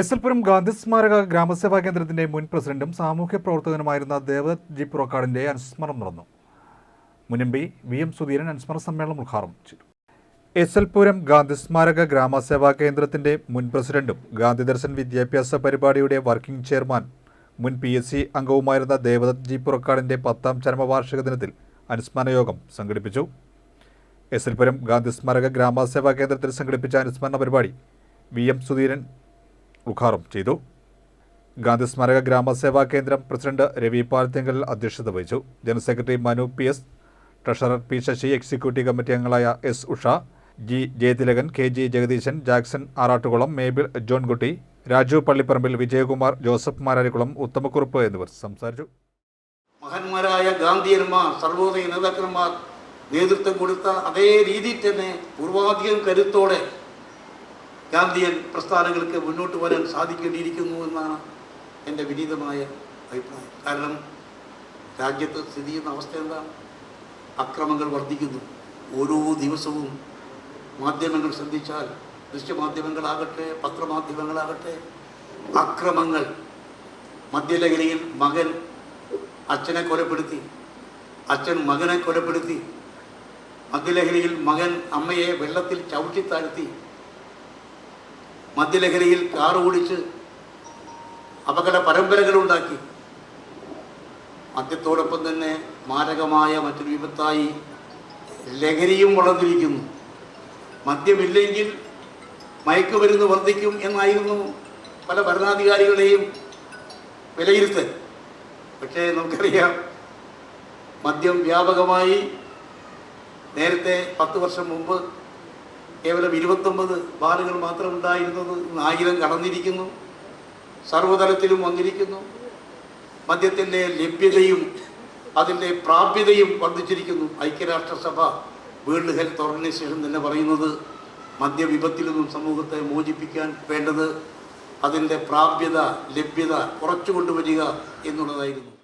S L പുരം ഗാന്ധി സ്മാരക ഗ്രാമസേവാ കേന്ദ്രത്തിന്റെ മുൻ പ്രസിഡന്റും സാമൂഹ്യ പ്രവർത്തകനുമായിരുന്ന ദേവദത്ത് ജി പുറക്കാടിന്റെ അനുസ്മരണം നടന്നു. മുൻ M P V M Sudheeran അനുസ്മരണ സമ്മേളനം ഉദ്ഘാടനം ചെയ്തു. എസ് എൽ പുരം ഗാന്ധി സ്മാരക ഗ്രാമസേവാ കേന്ദ്രത്തിന്റെ മുൻ പ്രസിഡന്റും ഗാന്ധി ദർശൻ വിദ്യാഭ്യാസ പരിപാടിയുടെ വർക്കിംഗ് ചെയർമാൻ മുൻ പി എസ് സി അംഗവുമായിരുന്ന ദേവദത്ത് ജി പുറക്കാടിന്റെ പത്താം ചരമവാർഷിക ദിനത്തിൽ അനുസ്മരണ യോഗം സംഘടിപ്പിച്ചു. എസ് എൽ പുരം ഗാന്ധി സ്മാരക ഗ്രാമസേവാ കേന്ദ്രത്തിൽ സംഘടിപ്പിച്ച അനുസ്മരണ പരിപാടി വി എം സുധീരൻ ഉദ്ഘാടനം ചെയ്തു. ഗാന്ധി സ്മാരക ഗ്രാമസേവാ കേന്ദ്രം പ്രസിഡന്റ് രവി പാലത്തിങ്കൽ അധ്യക്ഷത വഹിച്ചു. General secretary Manu P S treasurer P Sasi executive committee അംഗങ്ങളായ S Usha G Jayathilakan K G Jagadeesan Jackson Arattukulam Mabel Johnkutty Raju Pallipparambil Vijayakumar Joseph Mararikulam Uthamakkurup എന്നിവർ സംസാരിച്ചു. മഹന്മാരായ ഗാന്ധിയന്മാർ സർവോദയ നേതാക്കന്മാർ നേതൃത്വം കൊടുത്ത അതേ രീതിയിൽ തന്നെ പൂർവാധികം കരുത്തോടെ ഗാന്ധിയൻ പ്രസ്ഥാനങ്ങൾക്ക് മുന്നോട്ട് വരാൻ സാധിക്കേണ്ടിയിരിക്കുന്നു എന്നാണ് എന്റെ വിനീതമായ അഭിപ്രായം. കാരണം രാജ്യത്ത് സ്ഥിതി ചെയ്യുന്ന അവസ്ഥ എന്താണ്? അക്രമങ്ങൾ വർദ്ധിക്കുന്നു. ഓരോ ദിവസവും മാധ്യമങ്ങൾ ശ്രദ്ധിച്ചാൽ ദൃശ്യമാധ്യമങ്ങളാകട്ടെ പത്രമാധ്യമങ്ങളാകട്ടെ അക്രമങ്ങൾ. മദ്യലഹരിയിൽ മകൻ അച്ഛനെ കൊലപ്പെടുത്തി അച്ഛൻ മകനെ കൊലപ്പെടുത്തി. മദ്യലഹരിയിൽ മകൻ അമ്മയെ വെള്ളത്തിൽ ചവിട്ടിത്താഴ്ത്തി. മദ്യലഹരിയിൽ കാർ ഓടിച്ച് അപകട പരമ്പരകളുണ്ടാക്കി മദ്യത്തോടൊപ്പം തന്നെ മാരകമായ മറ്റൊരു വിപത്തായി ലഹരിയും വളർന്നിരിക്കുന്നു. മദ്യമില്ലെങ്കിൽ മയക്കുമരുന്ന് വർദ്ധിക്കും എന്നായിരുന്നു പല ഭരണാധികാരികളെയും വിലയിരുത്തൽ. പക്ഷേ നമുക്കറിയാം മദ്യം വ്യാപകമായി നേരത്തെ പത്ത് വർഷം മുമ്പ് കേവലം ഇരുപത്തൊമ്പത് ബാലുകൾ മാത്രം ഉണ്ടായിരുന്നത് ആയിരം കടന്നിരിക്കുന്നു. സർവതലത്തിലും വന്നിരിക്കുന്നു. മദ്യത്തിന്റെ ലഭ്യതയും അതിന്റെ പ്രാപ്യതയും വർദ്ധിച്ചിരിക്കുന്നു. ഐക്യരാഷ്ട്രസഭ വേൾഡ് ഹെൽത്ത് ഓർഗനൈസേഷൻ തന്നെ പറയുന്നത് മദ്യവിപത്തിൽ നിന്നും സമൂഹത്തെ മോചിപ്പിക്കാൻ വേണ്ടത് അതിന്റെ പ്രാപ്യത ലഭ്യത കുറച്ചു കൊണ്ടുവരിക എന്നുള്ളതായിരുന്നു.